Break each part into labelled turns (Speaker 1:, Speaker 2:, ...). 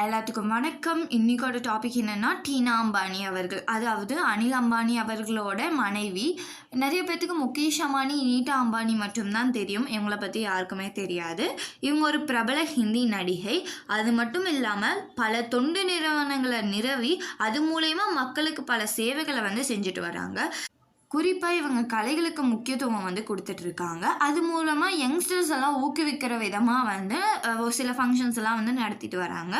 Speaker 1: எல்லாத்துக்கும் வணக்கம். இன்னைக்கோட டாபிக் என்னென்னா டீனா அம்பானி அவர்கள். அதாவது அனில் அம்பானி அவர்களோட மனைவி. நிறைய பேர்த்துக்கு முகேஷ் அம்பானி நீட்டா அம்பானி மட்டும்தான் தெரியும். இவங்கள பற்றி யாருக்குமே தெரியாது. இவங்க ஒரு பிரபல ஹிந்தி நடிகை. அது மட்டும் இல்லாமல் பல தொண்டு நிறுவனங்களை நிறுவி அது மூலயமா மக்களுக்கு பல சேவைகளை வந்து செஞ்சுட்டு வராங்க. குறிப்பாக இவங்க கலைகளுக்கு முக்கியத்துவம் வந்து கொடுத்துட்ருக்காங்க அது மூலமாக யங்ஸ்டர்ஸ் எல்லாம் ஊக்குவிக்கிற விதமாக வந்து ஒரு சில ஃபங்க்ஷன்ஸ் எல்லாம் வந்து நடத்திட்டு வராங்க.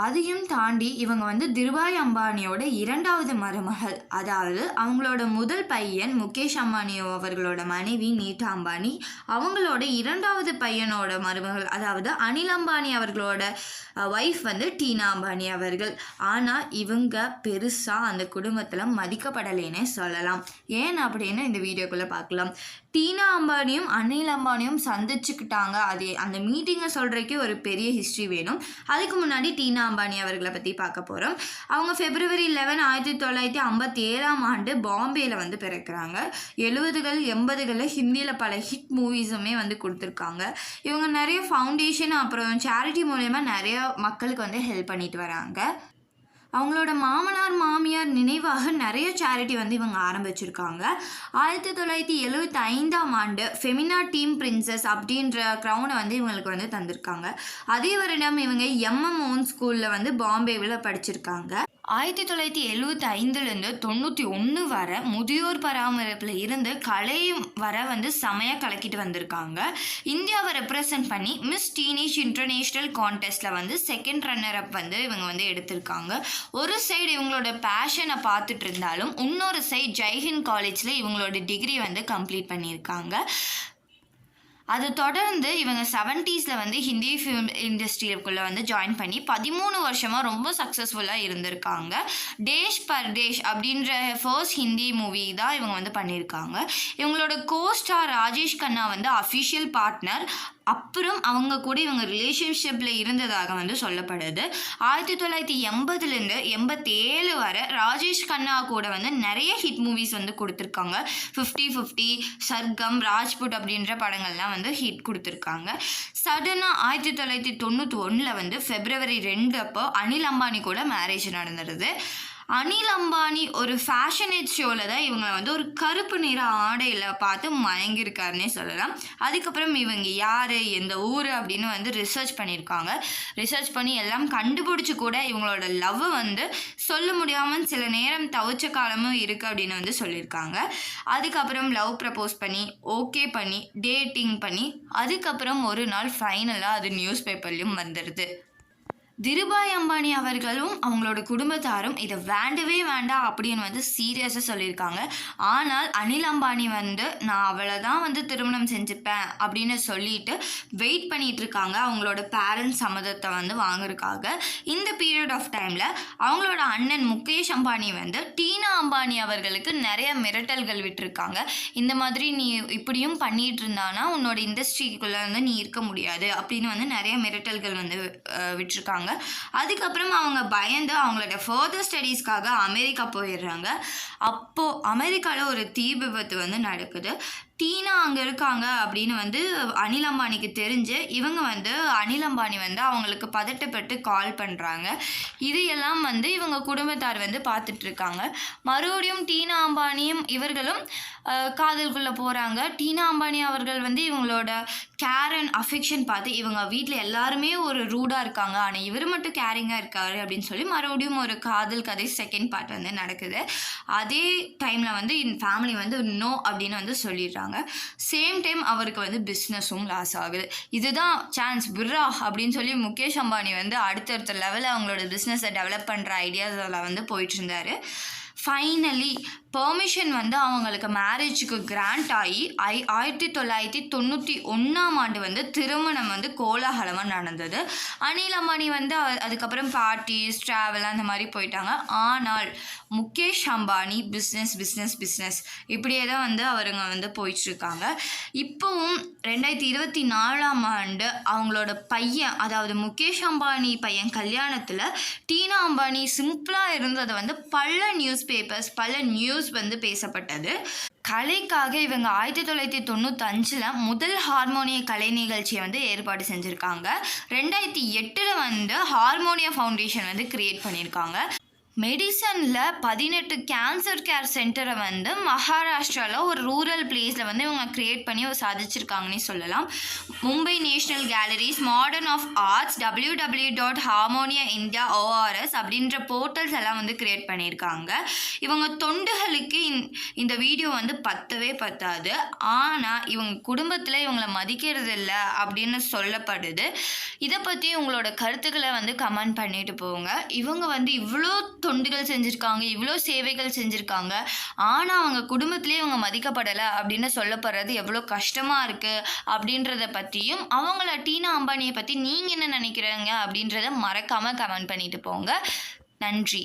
Speaker 1: அதையும் தாண்டி இவங்க வந்து திருபாய் அம்பானியோட இரண்டாவது மருமகள். அதாவது அவங்களோட முதல் பையன் முகேஷ் அம்பானி அவர்களோட மனைவி நீட்டா அம்பானி. அவங்களோட இரண்டாவது பையனோட மருமகள் அதாவது அனில் அம்பானி அவர்களோட ஒய்ஃப் வந்து டீனா அம்பானி அவர்கள். ஆனால் இவங்க பெருசாக அந்த குடும்பத்தில் மதிக்கப்படலைன்னே சொல்லலாம். ஏன் அப்படின்னு இந்த வீடியோக்குள்ளே பார்க்கலாம். டீனா அம்பானியும் அனில் அம்பானியும் சந்திச்சுக்கிட்டாங்க. அது அந்த மீட்டிங்கை சொல்கிறக்கே ஒரு பெரிய ஹிஸ்ட்ரி வேணும். அதுக்கு முன்னாடி டீனா அம்பானி அவர்களை பற்றி பார்க்க போகிறோம் அவங்க ஃபெப்ரவரி லெவன் ஆயிரத்தி தொள்ளாயிரத்தி ஐம்பத்தி ஏழாம் ஆண்டு பாம்பேயில் வந்து பிறக்கிறாங்க. எழுபதுகள் எண்பதுகளில் ஹிந்தியில் பல ஹிட் மூவிஸுமே வந்து கொடுத்துருக்காங்க. இவங்க நிறைய ஃபவுண்டேஷன் அப்புறம் சேரிட்டி மூலயமா நிறைய மக்களுக்கு வந்து ஹெல்ப் பண்ணிட்டு வராங்க. அவங்களோட மாமனார் மாமியார் நினைவாக நிறைய சேரிட்டி வந்து இவங்க ஆரம்பிச்சிருக்காங்க. ஆயிரத்தி தொள்ளாயிரத்தி எழுபத்தி ஐந்தாம் ஆண்டு ஃபெமினா டீம் பிரின்சஸ் அப்படின்ற க்ரௌனை வந்து இவங்களுக்கு வந்து தந்திருக்காங்க. அதே வருடம் இவங்க எம்எம் ஓன் ஸ்கூலில் வந்து பாம்பேவில் படிச்சிருக்காங்க. ஆயிரத்தி தொள்ளாயிரத்தி எழுவத்தி ஐந்துலேருந்து தொண்ணூற்றி ஒன்று வர முதியோர் பராமரிப்பில் இருந்து கலை வர வந்து செமையாக கலக்கிட்டு வந்திருக்காங்க. இந்தியாவை ரெப்ரசன்ட் பண்ணி மிஸ் டீனேஜ் இன்டர்நேஷ்னல் கான்டெஸ்ட்டில் வந்து செகண்ட் ரன்னர் அப் வந்து இவங்க வந்து எடுத்திருக்காங்க. ஒரு சைடு இவங்களோட பேஷனை பார்த்துட்டு இருந்தாலும் இன்னொரு சைடு ஜெய்ஹிந்த் காலேஜில் இவங்களோட டிகிரி வந்து கம்ப்ளீட் பண்ணியிருக்காங்க. அது தொடர்ந்து இவங்க செவன்ட்டீஸில் வந்து ஹிந்தி ஃபிலிம் இண்டஸ்ட்ரிக்குள்ளே வந்து ஜாயின் பண்ணி பதிமூணு வருஷமாக ரொம்ப சக்ஸஸ்ஃபுல்லாக இருந்திருக்காங்க. தேஷ் பர்தேஷ் அப்படின்ற ஃபர்ஸ்ட் ஹிந்தி மூவி தான் இவங்க வந்து பண்ணியிருக்காங்க. இவங்களோட கோ ஸ்டார் ராஜேஷ் கண்ணா வந்து அஃபிஷியல் பார்ட்னர் அப்புறம் அவங்க கூட இவங்க ரிலேஷன்ஷிப்பில் இருந்ததாக வந்து சொல்லப்படுது. ஆயிரத்தி தொள்ளாயிரத்தி எண்பதுலேருந்து எண்பத்தி ஏழு வரை ராஜேஷ் கண்ணா கூட வந்து நிறைய ஹிட் மூவிஸ் வந்து கொடுத்துருக்காங்க. ஃபிஃப்டி ஃபிஃப்டி சர்க்கம் ராஜ்புட் அப்படின்ற படங்கள்லாம் வந்து ஹிட் கொடுத்துருக்காங்க. சடனாக ஆயிரத்தி தொள்ளாயிரத்தி தொண்ணூற்றி ஒன்றில் வந்து ஃபெப்ரவரி ரெண்டு அப்போ அனில் அம்பானி கூட மேரேஜ் நடந்துடுது அனில் அம்பானி ஒரு ஃபேஷனேட் ஷோவில் தான் இவங்க வந்து ஒரு கருப்பு நிற ஆடையில் பார்த்து மயங்கியிருக்காருன்னே சொல்லலாம். அதுக்கப்புறம் இவங்க யார் எந்த ஊர் அப்படின்னு வந்து ரிசர்ச் பண்ணியிருக்காங்க. ரிசர்ச் பண்ணி எல்லாம் கண்டுபிடிச்சி கூட இவங்களோட லவ் வந்து சொல்ல முடியாமல் சில நேரம் தவிச்ச காலமும் இருக்குது அப்படின்னு வந்து சொல்லியிருக்காங்க. அதுக்கப்புறம் லவ் ப்ரப்போஸ் பண்ணி ஓகே பண்ணி டேட்டிங் பண்ணி அதுக்கப்புறம் ஒரு நாள் ஃபைனலாக அது நியூஸ் பேப்பர்லேயும் வந்துடுது திருபாய் அம்பானி அவர்களும் அவங்களோட குடும்பத்தாரும் இதை வேண்டவே வேண்டாம் அப்படின்னு வந்து சீரியஸாக சொல்லியிருக்காங்க. ஆனால் அனில் அம்பானி வந்து நான் அவளை தான் வந்து திருமணம் செஞ்சுப்பேன் அப்படின்னு சொல்லிட்டு வெயிட் பண்ணிட்டு இருக்காங்க அவங்களோட பேரண்ட்ஸ் சம்மதத்தை வந்து வாங்குறதுக்காக. இந்த பீரியட் ஆஃப் டைமில் அவங்களோட அண்ணன் முகேஷ் அம்பானி வந்து டீனா அம்பானி அவர்களுக்கு நிறைய மிரட்டல்கள் விட்டுருக்காங்க. இந்த மாதிரி நீ இப்படியும் பண்ணிட்டு இருந்தானா உன்னோட இண்டஸ்ட்ரிக்குள்ளே வந்து நீ இருக்க முடியாது அப்படின்னு வந்து நிறைய மிரட்டல்கள் வந்து விட்டுருக்காங்க. விட்டிருக்காங்க அதுக்கப்புறம் அவங்க பயந்து அவங்களோட ஃபர்தர் ஸ்டடீஸ்க்காக அமெரிக்கா போயிடுறாங்க. அப்போது அமெரிக்காவில் ஒரு தீ விபத்து வந்து நடக்குது. டீனா அங்கே இருக்காங்க அப்படின்னு வந்து அனில் அம்பானிக்கு தெரிஞ்சு இவங்க வந்து அனில் அம்பானி வந்து அவங்களுக்கு பதட்டப்பட்டு கால் பண்ணுறாங்க இது எல்லாம் வந்து இவங்க குடும்பத்தார் வந்து பார்த்துட்ருக்காங்க மறுபடியும் டீனா அம்பானியும் இவர்களும் காதலுக்குள்ளே போகிறாங்க டீனா அம்பானி அவர்கள் வந்து இவங்களோட கேர் அண்ட் அஃபெக்ஷன் பார்த்து இவங்க வீட்டில் எல்லாருமே ஒரு ரூடாக இருக்காங்க. ஆனால் இவர் மட்டும் கேரிங்காக இருக்காரு அப்படின்னு சொல்லி மறுபடியும் ஒரு காதல் கதை செகண்ட் பார்ட் வந்து நடக்குது. அதே டைமில் வந்து என் ஃபேமிலி வந்து நோ அப்படின்னு வந்து சொல்லிடுறாங்க. சேம் டைம் அவருக்கு வந்து பிஸ்னஸும் லாஸ் ஆகுது. இதுதான் சான்ஸ் பிர்ரா அப்படின்னு சொல்லி முகேஷ் அம்பானி வந்து அடுத்தடுத்த லெவலில் அவங்களோட பிஸ்னஸை டெவலப் பண்ணுற ஐடியாஸில் வந்து போயிட்டு இருந்தாரு. ஃபைனலி பெர்மிஷன் வந்து அவங்களுக்கு மேரேஜுக்கு கிராண்ட் ஆகி ஐ ஆயிரத்தி தொள்ளாயிரத்தி தொண்ணூற்றி ஒன்றாம் ஆண்டு வந்து திருமணம் வந்து கோலாகலமாக நடந்தது. அனில் அம்பானி வந்து அதுக்கப்புறம் பார்ட்டிஸ் ட்ராவல் அந்த மாதிரி போயிட்டாங்க. ஆனால் Mukesh Ambani business business business இப்படியே தான் வந்து அவருங்க வந்து போயிட்டுருக்காங்க. இப்போவும் ரெண்டாயிரத்தி இருபத்தி நாலாம் ஆண்டு அவங்களோட பையன் அதாவது முகேஷ் அம்பானி பையன் கல்யாணத்தில் டீனா அம்பானி சிம்பிளாக இருந்ததை வந்து பல நியூஸ் பேப்பர்ஸ் பல நியூஸ் வந்து பேசப்பட்டது. கலைக்காக இவங்க ஆயிரத்தி தொள்ளாயிரத்தி தொண்ணூத்தஞ்சில் முதல் ஹார்மோனிய கலை நிகழ்ச்சியை வந்து ஏற்பாடு செஞ்சுருக்காங்க. ரெண்டாயிரத்தி எட்டில் வந்து ஹார்மோனிய ஃபவுண்டேஷன் வந்து கிரியேட் பண்ணியிருக்காங்க. மெடிசனில் பதினெட்டு கேன்சர் கேர் சென்டரை வந்து மகாராஷ்டிராவில் ஒரு ரூரல் பிளேஸில் வந்து இவங்க க்ரியேட் பண்ணி ஒரு சாதிச்சிருக்காங்கன்னே சொல்லலாம். Mumbai national galleries modern of arts W W dot Harmonia India ORS அப்படின்ற போர்ட்டல்ஸ் எல்லாம் வந்து க்ரியேட் பண்ணியிருக்காங்க. இவங்க தொண்டுகளுக்கு இந் இந்த வீடியோ வந்து பத்தவே பத்தாது. ஆனால் இவங்க குடும்பத்தில் இவங்களை மதிக்கிறது இல்லை அப்படின்னு சொல்லப்படுது. இதை பற்றி உங்களோட கருத்துக்களை வந்து கமெண்ட் பண்ணிட்டு போங்க. இவங்க வந்து இவ்வளோ தொண்டுகள் செஞ்சுருக்காங்க இவ்வளோ சேவைகள் செஞ்சுருக்காங்க. ஆனால் அவங்க குடும்பத்திலே அவங்க மதிக்கப்படலை அப்படின்னு சொல்லப்படுறது எவ்வளோ கஷ்டமாக இருக்குது அப்படின்றத பற்றியும் அவங்கள டீனா அம்பானியை பற்றி நீங்கள் என்ன நினைக்கிறீங்க அப்படின்றத மறக்காமல் கமெண்ட் பண்ணிட்டு போங்க. நன்றி.